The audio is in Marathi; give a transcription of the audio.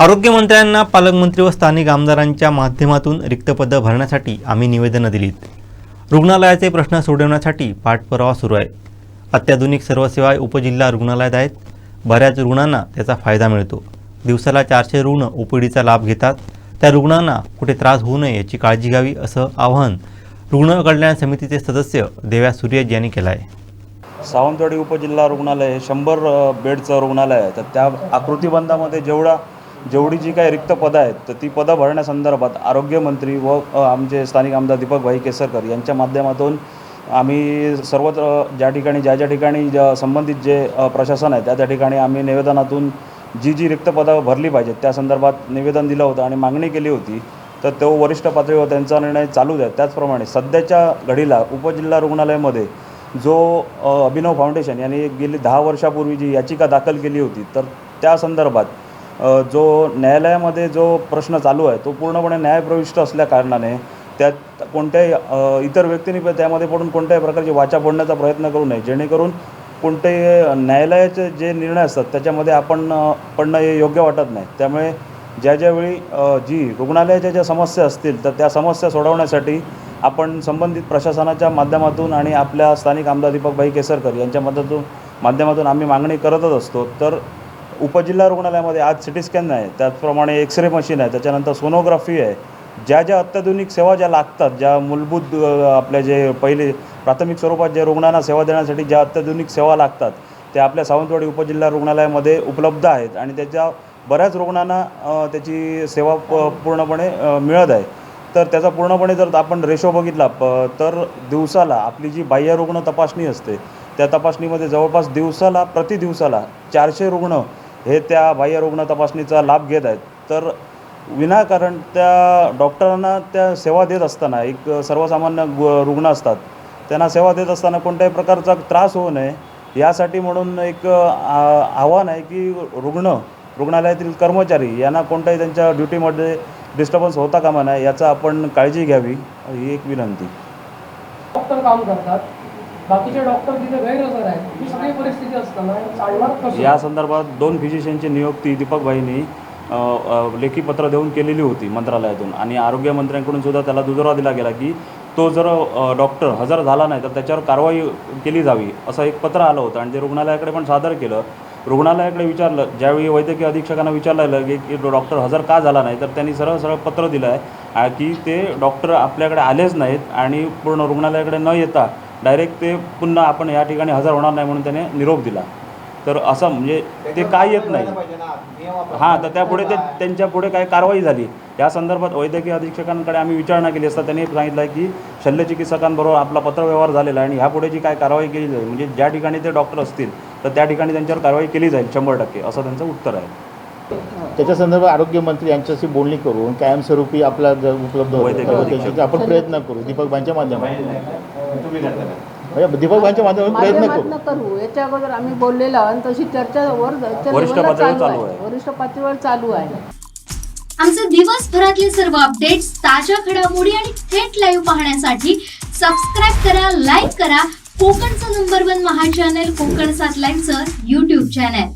आरोग्यमंत्र्यांना पालकमंत्री व स्थानिक आमदारांच्या माध्यमातून रिक्त पदं भरण्यासाठी आम्ही निवेदनं दिलीत. रुग्णालयाचे प्रश्न सोडवण्यासाठी पाठपुरावा सुरू आहे. अत्याधुनिक सर्व सेवा उपजिल्हा रुग्णालयात आहेत. बऱ्याच रुग्णांना त्याचा फायदा मिळतो. दिवसाला चारशे रुग्ण ओपीडीचा लाभ घेतात. त्या रुग्णांना कुठे त्रास होऊ नये याची काळजी घ्यावी असं आवाहन रुग्ण कल्याण समितीचे सदस्य देव्या सूर्यज यांनी केलं आहे सावंतवाडी उपजिल्हा रुग्णालय हे शंभर बेडचं रुग्णालय आहे. तर त्या आकृतीबंधामध्ये जेवढा जेवढी जी काही रिक्त पदं आहेत तर ती पदं भरण्यासंदर्भात आरोग्यमंत्री व आमचे स्थानिक आमदार दीपकभाई केसरकर यांच्या माध्यमातून आम्ही सर्वत्र ज्या ठिकाणी ज्या ज्या ठिकाणी ज्या संबंधित जे प्रशासन आहे त्या त्या ठिकाणी आम्ही निवेदनातून जी जी रिक्त पदं भरली पाहिजेत त्या संदर्भात निवेदन दिलं होतं आणि मागणी केली होती. तर तो वरिष्ठ पातळीवर त्यांचा निर्णय चालूच आहे त्याचप्रमाणे सध्याच्या घडीला उपजिल्हा रुग्णालयामध्ये जो अभिनव फाउंडेशन यांनी गेली दहा वर्षापूर्वी जी याचिका दाखल केली होती तर त्या संदर्भात जो न्यायालयामध्ये जो प्रश्न चालू आहे तो पूर्णपणे न्यायप्रविष्ट असल्याकारणाने त्यात कोणत्याही इतर व्यक्तींनी त्यामध्ये पडून कोणत्याही प्रकारची वाचा फोडण्याचा प्रयत्न करू नये. जेणेकरून कोणतेही न्यायालयाचे जे निर्णय असतात त्याच्यामध्ये आपण पडणं हे योग्य वाटत नाही. त्यामुळे ज्या ज्यावेळी जी रुग्णालयाच्या ज्या समस्या असतील तर त्या समस्या सोडवण्यासाठी आपण संबंधित प्रशासनाच्या माध्यमातून आणि आपल्या स्थानिक आमदार दीपकभाई केसरकर यांच्या मदतून माध्यमातून आम्ही मागणी करतच असतो. तर उपजिल्हा रुग्णालयामध्ये आज सी टी स्कॅन आहे त्याचप्रमाणे एक्स रे मशीन आहे त्याच्यानंतर सोनोग्राफी आहे. ज्या ज्या अत्याधुनिक सेवा ज्या लागतात ज्या मूलभूत आपल्या जे पहिले प्राथमिक स्वरूपात जे रुग्णांना सेवा देण्यासाठी ज्या अत्याधुनिक सेवा लागतात त्या आपल्या सावंतवाडी उपजिल्हा रुग्णालयामध्ये उपलब्ध आहेत आणि त्याच्या बऱ्याच रुग्णांना त्याची सेवा प पूर्णपणे मिळत आहे. तर त्याचा पूर्णपणे जर आपण रेशो बघितला प तर दिवसाला आपली जी बाह्य रुग्ण तपासणी असते त्या तपासणीमध्ये जवळपास दिवसाला प्रति दिवसाला चारशे रुग्ण हे त्या बाह्य रुग्ण तपासणीचा लाभ घेत आहेत. तर विनाकारण त्या डॉक्टरांना त्या सेवा देत असताना एक सर्वसामान्य गु- रुग्ण असतात त्यांना सेवा देत असताना कोणत्याही प्रकारचा त्रास होऊ नये यासाठी म्हणून एक आव्हान आहे की रुग्ण रुग्णालयातील कर्मचारी यांना कोणत्याही त्यांच्या ड्युटीमध्ये डिस्टर्बन्स होता कामा नये याचा आपण काळजी घ्यावी ही एक विनंती. डॉक्टर काम करतात. बाकीचे डॉक्टर तिथे गैरहजर आहेत. ही सगळी परिस्थिती असताना चालणार कसं? या संदर्भात दोन फिजिशियनची नियुक्ती दीपक भाईंनी लेखी पत्र देऊन केलेली होती मंत्रालयातून. आणि आरोग्यमंत्र्यांकडून सुद्धा त्याला दुजोरा दिला गेला की तो जर डॉक्टर हजर झाला नाही तर त्याच्यावर कारवाई केली जावी असं एक पत्र आलं होतं. आणि ते रुग्णालयाकडे पण सादर केलं. रुग्णालयाकडे विचारलं ज्यावेळी वैद्यकीय अधीक्षकांना विचारलं की की डॉक्टर हजर का झाला नाही? तर त्यांनी सरळ सरळ पत्र दिलं आहे की ते डॉक्टर आपल्याकडे आलेच नाहीत आणि पूर्ण रुग्णालयाकडे न येता डायरेक्ट ते पुन्हा आपण या ठिकाणी हजर होणार नाही म्हणून त्याने निरोप दिला. तर असं म्हणजे ते काय येत नाही. हां तर त्यापुढे ते त्यांच्या पुढे काय कारवाई झाली. या संदर्भात वैद्यकीय अधीक्षकांकडे आम्ही विचारणा केली असता त्यांनी सांगितलं की शल्यचिकित्सकांबरोबर आपला पत्रव्यवहार झालेला आहे आणि ह्यापुढे जी काय कारवाई केली जाईल म्हणजे ज्या ठिकाणी ते डॉक्टर असतील तर त्या ठिकाणी त्यांच्यावर कारवाई केली जाईल शंभर टक्के असं त्यांचं उत्तर आहे. त्याच्या संदर्भात आरोग्यमंत्री यांच्याशी बोलणी करून कायमस्वरूपी आपला जर उपलब्ध होतं आपण प्रयत्न करू. दीपकबाईंच्या माध्यमातून. म्हणजे दीपकबाईंच्या माध्यमातून प्रयत्न करू. करू. याच्या अगोदर आम्ही बोललेलो आणि तशी चर्चा वर. वरिष्ठ पातळीवर चालू आहे. आमचे दिवसभरातले सर्व अपडेट्स ताज्या घडामोडी आणि थेट लाईव्ह पाहण्यासाठी सबस्क्राईब करा लाईक करा. कोकणचं नंबर वन महा चॅनल कोकण सात लाईनचं युट्यूब चॅनल